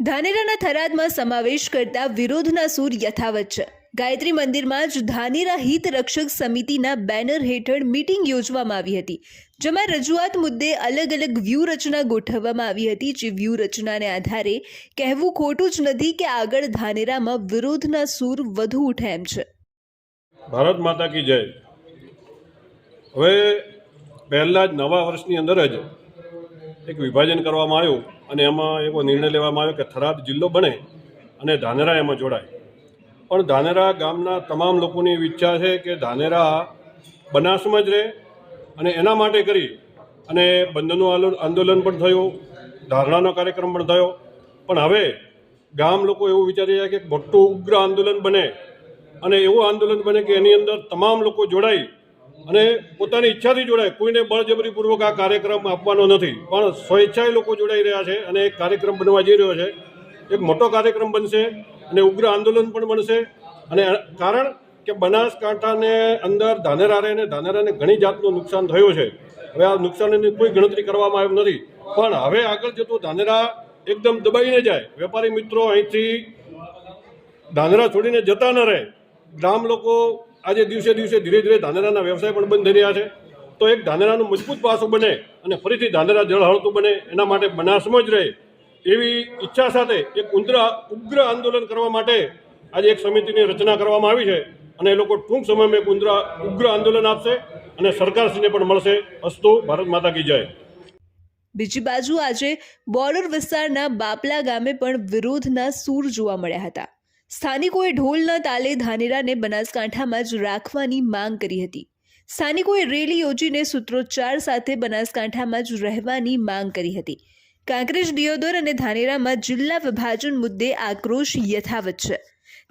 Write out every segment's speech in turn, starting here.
ધાનેરાના થરાદમાં સમાવેશ કરતા વિરોધના સૂર યથાવત છે. ગાયત્રી મંદિરમાં જ ધાનેરા હિત રક્ષક સમિતિના બેનર હેઠળ મીટિંગ યોજવામાં આવી હતી, જેમાં રજૂઆત મુદ્દે અલગ અલગ વ્યૂહરચના ગોઠવવામાં આવી હતી, જે વ્યૂહરચનાને આધારે કહેવું ખોટું જ નથી કે આગળ ધાનેરામાં વિરોધના સૂર વધુ ઉઠે એમ છે. ભારત માતા કી જય. હવે પહેલા જ નવા વર્ષની અંદર જ એક વિભાજન કરવામાં આવ્યું અને એમાં એવો નિર્ણય લેવામાં આવ્યો કે થરાદ જિલ્લો બને અને ધાનેરા એમાં જોડાય. પણ ધાનેરા ગામના તમામ લોકોની ઈચ્છા છે કે ધાનેરા બનાસમાં જ રહે અને એના માટે કરી અને બંધનનું આંદોલન પણ થયું, ધારણાનો કાર્યક્રમ પણ થયો. પણ હવે ગામ લોકો એવું વિચારી રહ્યા કે મોટું ઉગ્ર આંદોલન બને અને એવું આંદોલન બને કે એની અંદર તમામ લોકો જોડાય અને પોતાની ઈચ્છાથી જોડાય. કોઈને બળજબરીપૂર્વક આ કાર્યક્રમ આપવાનો નથી. પણ સ્વેચ્છાએ લોકો જોડાઈ રહ્યા છે અને એક કાર્યક્રમ બનવા જઈ રહ્યો છે. એક મોટો કાર્યક્રમ બનશે અને ઉગ્ર આંદોલન પણ બનશે. અને કારણ કે બનાસકાંઠાને અંદર ધાનેરા રહે અને ધાનેરાને ઘણી જાતનું નુકસાન થયું છે. હવે આ નુકસાનની કોઈ ગણતરી કરવામાં આવ્યું નથી. પણ હવે આગળ જતું ધાનેરા એકદમ દબાઈને જાય. વેપારી મિત્રો અહીંથી ધાનેરા છોડીને જતા ન રહે. ગામ લોકો આજે દિવસે દિવસે ધીરે ધીરે ધાનેરાના વ્યવસાય પણ બંધ થઈ રહ્યા છે. તો એક ધાનેરાનું મજબૂત પાસું બને અને ફરીથી ધાનેરા જળહળતું બને, એના માટે બનાસમાં જ રહે એવી ઈચ્છા સાથે એક ઉંદ્ર ઉગ્ર આંદોલન કરવા માટે આજે એક સમિતિની રચના કરવામાં આવી છે અને એ લોકો ટૂંક સમયમાં એક ઉગ્ર ઉગ્ર આંદોલન આપશે અને સરકારશ્રીને પણ મળશે. અસ્તુ, ભારત માતા કી જય. બીજી બાજુ આજે બોર્ડર વિસ્તારના બાપલા ગામે પણ વિરોધના સૂર જોવા મળ્યા હતા. સ્થાનિકોએ ઢોલના તાલે ધાનેરાને બનાસકાંઠામાં જ રાખવાની માંગ કરી હતી. સ્થાનિકોએ રેલી યોજીને સૂત્રોચ્ચાર સાથે બનાસકાંઠામાં જ રહેવાની માંગ કરી હતી. કાંકરેજ, દિયોદર અને ધાનેરામાં જિલ્લા વિભાજન મુદ્દે આક્રોશ યથાવત છે.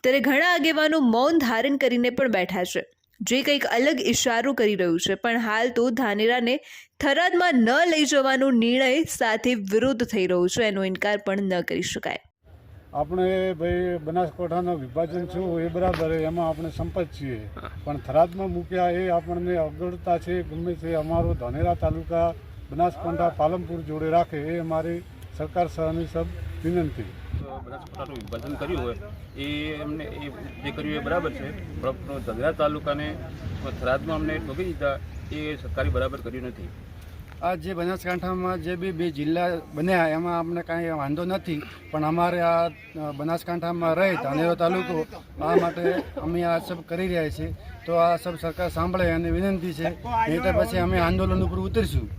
ત્યારે ઘણા આગેવાનો મૌન ધારણ કરીને પણ બેઠા છે. જે કંઈક અલગ ઇશારો કરી રહ્યું છે, પણ હાલ તો ધાનેરાને થરાદમાં ન લઈ જવાનો નિર્ણય સાથે વિરોધ થઈ રહ્યો છે, એનો ઇનકાર પણ ન કરી શકાય. આપણે ભાઈ બનાસકાંઠાનો વિભાજન છું એ બરાબર એમાં આપણે સંપત છીએ. પણ થરાદમાં મૂક્યા એ આપણને અગવડતા છે ગમે છે અમારો ધાનેરા તાલુકા બનાસકાંઠા પાલનપુર જોડે રાખે એ અમારી સરકાર સહની સબ વિનંતી. બનાસકાંઠાનું વિભાજન કર્યું હોય એ એમને એ જે કર્યું એ બરાબર છે પણ ધાનેરા તાલુકાને થરાદમાં અમને ઠોકી દીધા એ સરકારે બરાબર કર્યું નથી. આ જે બનાસકાંઠામાં જે બી બે જિલ્લા બન્યા, એમાં અમને કાંઈ વાંધો નથી. પણ અમારે આ બનાસકાંઠામાં રહે ધાનેરો તાલુકો, આ માટે અમે આ સબ કરી રહ્યા છીએ. તો આ સબ સરકાર સાંભળે અને વિનંતી છે. નહીં તો પછી અમે આંદોલન ઉપર ઉતરીશું.